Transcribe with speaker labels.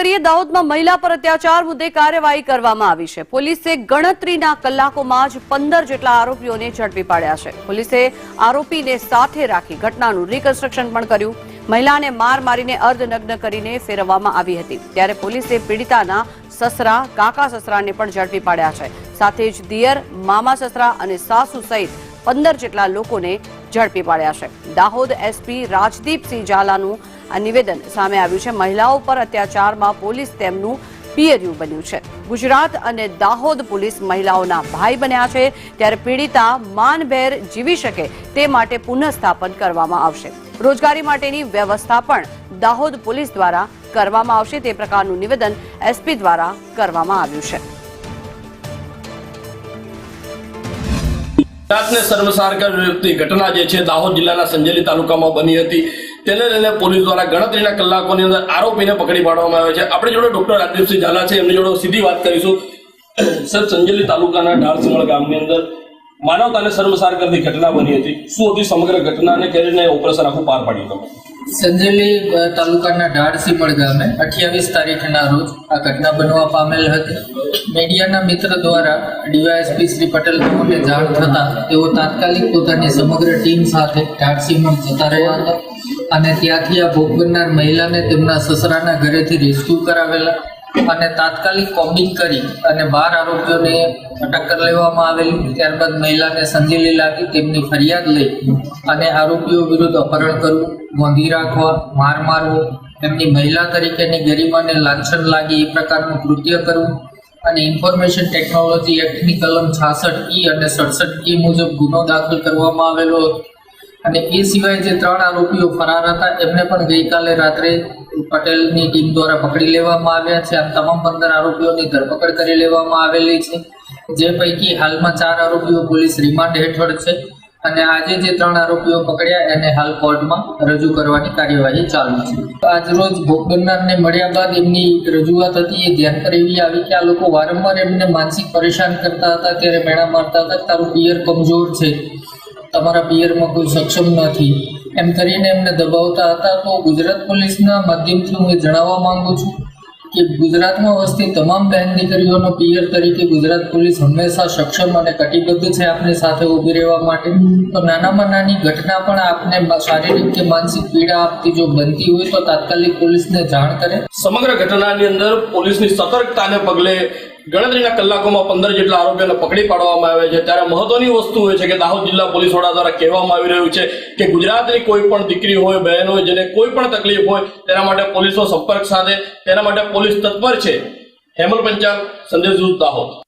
Speaker 1: દાહોદમાં મહિલા પર અત્યાચાર મુદ્દે કાર્યવાહી કરવામાં આવી છે. પોલીસે ગણતરીના કલાકોમાં જ પંદર જેટલા આરોપીઓને ઝડપી પાડ્યા છે. પોલીસે આરોપીને સાથે રાખી ઘટનાનું રિકન્સ્ટ્રક્શન પણ કર્યું. મહિલાને માર મારીને અર્ધનગ્ન કરીને ફેરવવામાં આવી હતી. ત્યારે પોલીસે પીડિતાના સસરા, કાકા સસરાને પણ ઝડપી પાડ્યા છે. સાથે જ દિયર, મામા સસરા અને સાસુ સહિત પંદર જેટલા લોકોને ઝડપી પાડ્યા છે. દાહોદ એસપી રાજદીપસિંહ ઝાલાનું આ નિવેદન સામે આવ્યું છે. મહિલાઓ પર અત્યાચારમાં પોલીસ તેમનું પિયરિયું બન્યું છે. ગુજરાત અને દાહોદ પોલીસ મહિલાઓના ભાઈ બન્યા છે. ત્યારે પીડિતા માનભેર જીવી શકે તે માટે પુનઃસ્થાપન કરવામાં આવશે. રોજગારી માટેની વ્યવસ્થા પણ દાહોદ પોલીસ દ્વારા કરવામાં આવશે. તે પ્રકારનું નિવેદન એસપી દ્વારા કરવામાં આવ્યું છે.
Speaker 2: ગુજરાતને સર્વસાર કરતી ઘટના જે છે દાહોદ જિલ્લાના સંજેલી તાલુકામાં બની હતી. તેને લઈને પોલીસ દ્વારા ગણતરીના કલાકોની અંદર આરોપીને પકડી પાડવામાં આવ્યો છે. આપણે જોડે ડોક્ટર રાજદીપસિંહ ઝાલા છે. એમની જોડે સીધી વાત કરીશું. સર, સંજેલી તાલુકાના ઢાળસીમળ ગામની અંદર માનવતાને સર્વસાર કરતી ઘટના બની હતી. શું હતી સમગ્ર ઘટનાને કરીને ઓપરેશન આખું પાર પાડ્યું તમે
Speaker 3: સંજેલી તાલુકાના ઢાળસીમળ ગામે અઠ્યાવીસ તારીખના રોજ આ ઘટના બનવા પામેલ હતી. મીડિયાના મિત્ર દ્વારા ડીવાયએસપી શ્રી પટેલ સાહેબને જાણ થતાં તેઓ તાત્કાલિક પોતાની સમગ્ર ટીમ સાથે ઢાળસીમળ જતા રહ્યા હતા અને ત્યાંથી આ ભોગ બનનાર મહિલાને તેમના સસરાના ઘરેથી રેસ્ક્યુ કરાવેલા અને તાત્કાલિક કોમ્બિંગ કરી અને બાર આરોપીઓને અટક કરી લેવામાં આવેલી. ત્યારબાદ મહિલાને સંજેલી લાગી તેમની ફરિયાદ લઈ અને આરોપીઓ વિરુદ્ધ અપહરણ કરવું, ગોંધી રાખવા, માર મારવો, એમની મહિલા તરીકેની ગરિમાને લાંછન લાગી એ પ્રકારનું કૃત્ય કરવું અને ઇન્ફોર્મેશન ટેકનોલોજી એક્ટની કલમ છાસઠ ઈ અને સડસઠ ઈ મુજબ ગુનો દાખલ કરવામાં આવેલો અને એ સિવાય જે ત્રણ આરોપીઓ ફરાર હતા, એમને પણ ગઈકાલે રાત્રે પટેલની ટીમ દ્વારા પકડી લેવામાં આવ્યા છે. આમ તમામ પંદર આરોપીઓની ધરપકડ કરી લેવામાં આવેલી છે. જે પૈકી હાલમાં ચાર આરોપીઓ પોલીસ રિમાન્ડ હેઠળ છે અને આજે જે ત્રણ આરોપીઓ પકડ્યા એને હાલ કોર્ટમાં રજૂ કરવાની કાર્યવાહી ચાલુ છે. આજરોજ ભોગ બનનારને મળ્યા બાદ એમની રજૂઆત હતી. એ ધ્યાન પર એવી આવી કે આ લોકો વારંવાર એમને માનસિક પરેશાન કરતા હતા, ત્યારે મેળા મારતા હતા તારું પિયર કમજોર છે. તમારા પિયરમાં કોઈ સક્ષમ નથી. એમ કરીને એમને દબાવતા હતા તો ગુજરાત પોલીસના માધ્યમથી હું જણાવવા માંગુ છું કે ગુજરાતમાં વસતી તમામ બહેન દીકરીઓનો પિયર તરીકે ગુજરાત પોલીસ હંમેશા સક્ષમ અને કટિબદ્ધ છે આપની સાથે ઊભી રહેવા માટે. તો નાનામાં નાની ઘટના પણ આપને શારીરિક કે માનસિક પીડા આપતી જો બનતી હોય તો તાત્કાલિક પોલીસને જાણ કરે.
Speaker 2: સમગ્ર ઘટનાની અંદર પોલીસની સતર્કતાને પગલે ગણતરીના કલાકોમાં પંદર જેટલા આરોપીઓને પકડી પાડવામાં આવે છે. ત્યારે મહત્વની વસ્તુ હોય છે કે દાહોદ જિલ્લા પોલીસ વડા દ્વારા કહેવામાં આવી રહ્યું છે કે ગુજરાતની કોઈ પણ દીકરી હોય, બહેન હોય, જેને કોઈ પણ તકલીફ હોય, તેના માટે પોલીસનો સંપર્ક સાધે તેના માટે પોલીસ તત્પર છે. હેમલ પંચાલ સંદેશ દાહોદ.